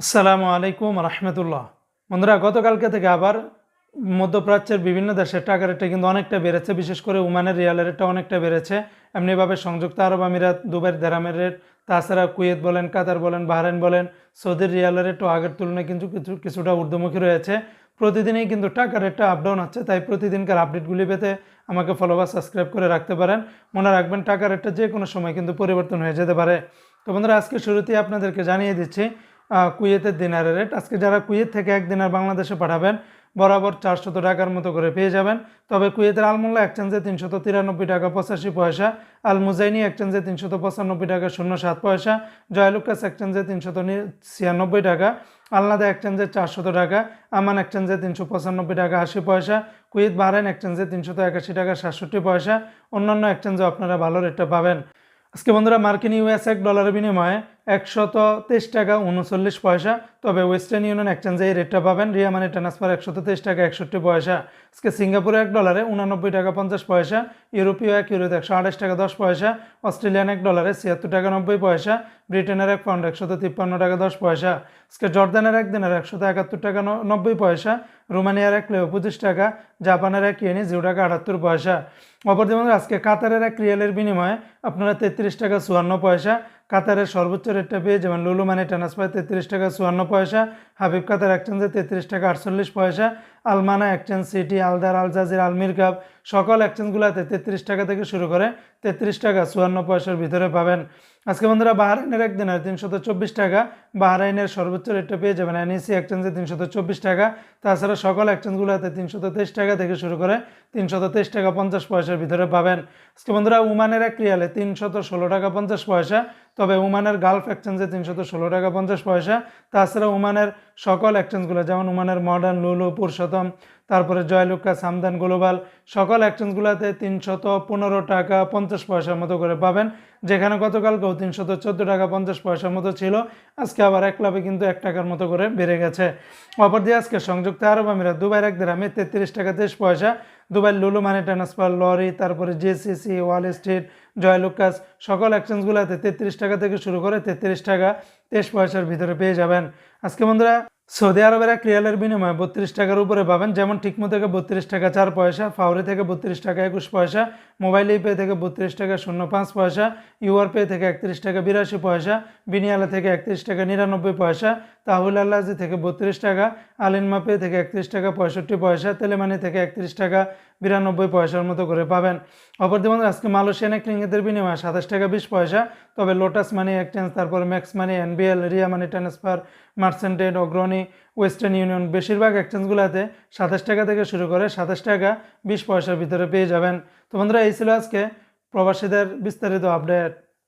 আসসালামু আলাইকুম রহমতুল্লাহ। বন্ধুরা, গতকালকে থেকে আবার মধ্যপ্রাচ্যের বিভিন্ন দেশের টাকা রেটটা কিন্তু অনেকটা বেড়েছে, বিশেষ করে ওমানের রিয়ালের রেটটা অনেকটা বেড়েছে। এমনিভাবে সংযুক্ত আরব আমিরাত, দুবাইয়ের দেরামের রেট, তাছাড়া কুয়েত বলেন, কাতার বলেন, বাহরাইন বলেন, সৌদির রিয়ালের রেটও আগের তুলনায় কিন্তু কিছু, কিছুটা ঊর্ধ্বমুখী রয়েছে। প্রতিদিনই কিন্তু টাকা রেটটা আপ ডাউন হচ্ছে, তাই প্রতিদিনকার আপডেটগুলি পেতে আমাকে ফলো বা সাবস্ক্রাইব করে রাখতে পারেন। মনে রাখবেন টাকা রেটটা যে কোনো সময় কিন্তু পরিবর্তন হয়ে যেতে পারে। তো বন্ধুরা আজকে শুরুতেই আপনাদেরকে জানিয়ে দিচ্ছি কুয়েতের দিনারের রেট আজকে যারা কুয়েত থেকে এক দিনার বাংলাদেশে পাঠাবেন, বরাবর চারশত টাকার মতো করে পেয়ে যাবেন। তবে কুয়েতের আলমোল্লা এক্সচেঞ্জে তিনশত তিরানব্বই টাকা পঁচাশি পয়সা আল মুজাইনি এক্সচেঞ্জে তিনশত পঁচানব্বই টাকা শূন্য সাত পয়সা, জয়লুকাস এক্সচেঞ্জে তিনশত ছিয়ানব্বই টাকা, আলনাদা এক্সচেঞ্জে চারশত টাকা, আমান এক্সচেঞ্জে তিনশো পঁচানব্বই টাকা আশি পয়সা, কুয়েত বাহরাইন এক্সচেঞ্জে তিনশত একাশি টাকা সাতষট্টি পয়সা। অন্যান্য এক্সচেঞ্জে আপনারা ভালো রেটটা পাবেন। আজকে বন্ধুরা মার্কিন ইউএস এক ডলারের বিনিময়ে একশত তেইশ টাকা উনচল্লিশ পয়সা। তবে ওয়েস্টার্ন ইউনিয়ন এক্সচেঞ্জে এই রেটটা পাবেন। রিয়া মানি ট্রান্সফার একশত তেইশ টাকা একষট্টি পয়সা। আজকে সিঙ্গাপুরে এক ডলারে উনানব্বই টাকা পঞ্চাশ পয়সা। ইউরোপীয় এক ইউরোতে একশো আঠাশ টাকা দশ পয়সা। অস্ট্রেলিয়ান এক ডলারে ছিয়াত্তর টাকা নব্বই পয়সা। ব্রিটেনের এক পাউন্ড একশত তিপ্পান্ন টাকা দশ পয়সা। আজকে জর্দানের এক দিনের একশত একাত্তর টাকা নব্বই পয়সা। রোমানিয়ার এক লেও পঁচিশ টাকা। জাপানের এক ইয়েনি জিরো টাকা আটাত্তর পয়সা। অপরদিকে আজকে কাতারের এক রিয়ালের বিনিময়ে আপনারা তেত্রিশ টাকা চুয়ান্ন পয়সা। কাতারের সর্বোচ্চ রেটটা পেয়ে যেমন লুলু মানে ট্রান্সফার তেত্রিশ টাকা চুয়ান্ন পয়সা, হাবিব কাতার একচেঞ্জে তেত্রিশ টাকা আটচল্লিশ পয়সা Almana exchange city Aldar Al Jazeera আলমির cup সকল এক্সচেঞ্জগুলোতে তেত্রিশ টাকা থেকে শুরু করে তেত্রিশ টাকা, চুয়ান্ন পয়সার ভিতরে পাবেন। আজকে বন্ধুরা বাহারাইনের একদিনের তিনশত চব্বিশ টাকা বাহারাইনের সর্বোচ্চ রেটটা পেয়ে যাবেন এনইসি এক্সচেঞ্জে তিনশত চব্বিশ টাকা, তাছাড়া সকল এক্সচেঞ্জগুলোতে তিনশত তেইশ টাকা থেকে শুরু করে তিনশত তেইশ টাকা, পঞ্চাশ পয়সার ভিতরে পাবেন। আজকে বন্ধুরা উমানের এক রিয়ালে তিনশত ষোলো টাকা, পঞ্চাশ পয়সা, তবে উমানের গালফ এক্সচেঞ্জে তিনশত ষোলো টাকা, পঞ্চাশ পয়সা, তাছাড়া উমানের সকল এক্সচেঞ্জগুলো যেমন উমানের মডার্ন লুলু পুরুষোত্তম তারপরে জয়লুকা সামদান গ্লোবাল, সকল এক্সচেঞ্জগুলোতে তিনশত পনেরো টাকা পঞ্চাশ পয়সার মতো করে পাবেন, যেখানে গতকালকেও তিনশত চোদ্দ টাকা পঞ্চাশ পয়সার মতো ছিল, আজকে আবার এক লাভে কিন্তু এক টাকার মতো করে বেড়ে গেছে। অপর দিয়ে আজকে সংযুক্ত আরব আমিরাত, দুবাইয়ের এক দিরামে তেত্রিশ টাকা তেইশ পয়সা দুবাই লুলু মানি ট্রান্সফার, লরি, তারপরে জেসিসি, ওয়াল স্ট্রিট জয়লুকাস সকল এক্সচেঞ্জগুলোতে তেত্রিশ টাকা থেকে শুরু করে তেত্রিশ টাকা তেইশ পয়সার ভিতরে পেয়ে যাবেন। আজকে বন্ধুরা সৌদি আরবের এক রিয়ালের বিনিময়ে বত্রিশ টাকার উপরে পাবেন। যেমন টিকমো থেকে বত্রিশ টাকা চার পয়সা, ফাউরি থেকে বত্রিশ টাকা একুশ পয়সা, মোবাইল পে থেকে বত্রিশ টাকা শূন্য পাঁচ পয়সা ইউআর পে থেকে একত্রিশ টাকা বিরাশি পয়সা, বিনিয়ালা থেকে একত্রিশ টাকা নিরানব্বই পয়সা তাহুল আল্লাজি থেকে বত্রিশ টাকা আলিন পে থেকে একত্রিশ টাকা, পঁয়ষট্টি পয়সা, তেলেমানি থেকে একত্রিশ টাকা, বিরানব্বই পয়সার মতো করে পাবেন। অপরদিকে আজকে মালয়েশিয়ান এক রিঙ্গিতের বিনিময়ে সাতাশ টাকা বিশ পয়সা, তবে লোটাস মানি এক্সচেঞ্জ তারপর Max money NBL Ria money transfer মার্সেন্টেড Agrani western union বেশিরভাগ এক্সচেঞ্জগুলোতে সাতাশ টাকা থেকে শুরু করে সাতাশ টাকা বিশ পয়সার ভিতরে পেয়ে যাবেন। তো বন্ধুরা, এই ছিল আজকে প্রবাসীদের বিস্তারিত আপডেট